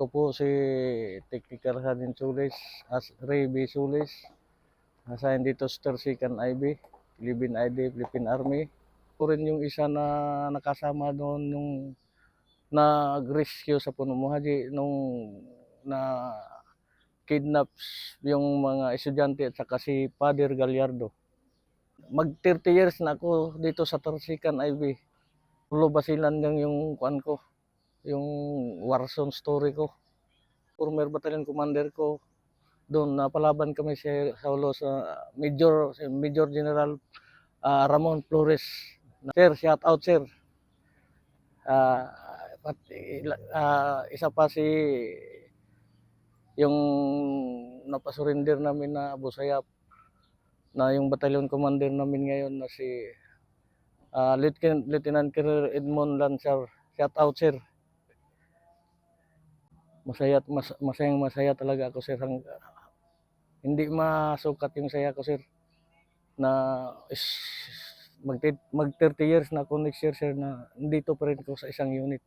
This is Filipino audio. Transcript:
Ako po si Technical Sergeant Sulis, as Ray B. Sulis. Assigned dito sa Tersican IB, Philippine ID, Philippine Army. Ako rin yung isa na nakasama doon nung nag-rescue sa Puno Muhaji nung na kidnaps yung mga estudyante at saka si Father Gallardo. Mag 30 years na ako dito sa Tersican IB. Pulo basilan lang yung kuan ko, yung Warzone story ko. Former battalion commander ko. Doon napalaban kami sa Saulo sa Major Major General ah, Ramon Flores. Sir, shout out sir. Ah, pati, ah, isa pa si yung napasurrender namin na Busayap na yung battalion commander namin ngayon na si ah, Lieutenant, Lieutenant Colonel Edmond Lancer. Shout out sir. Masaya, mas, masayang masaya talaga ako sir. Hang, hindi masukat yung saya ko sir na is, mag, mag 30 years na ako next year sir na dito pa rin ako sa isang unit.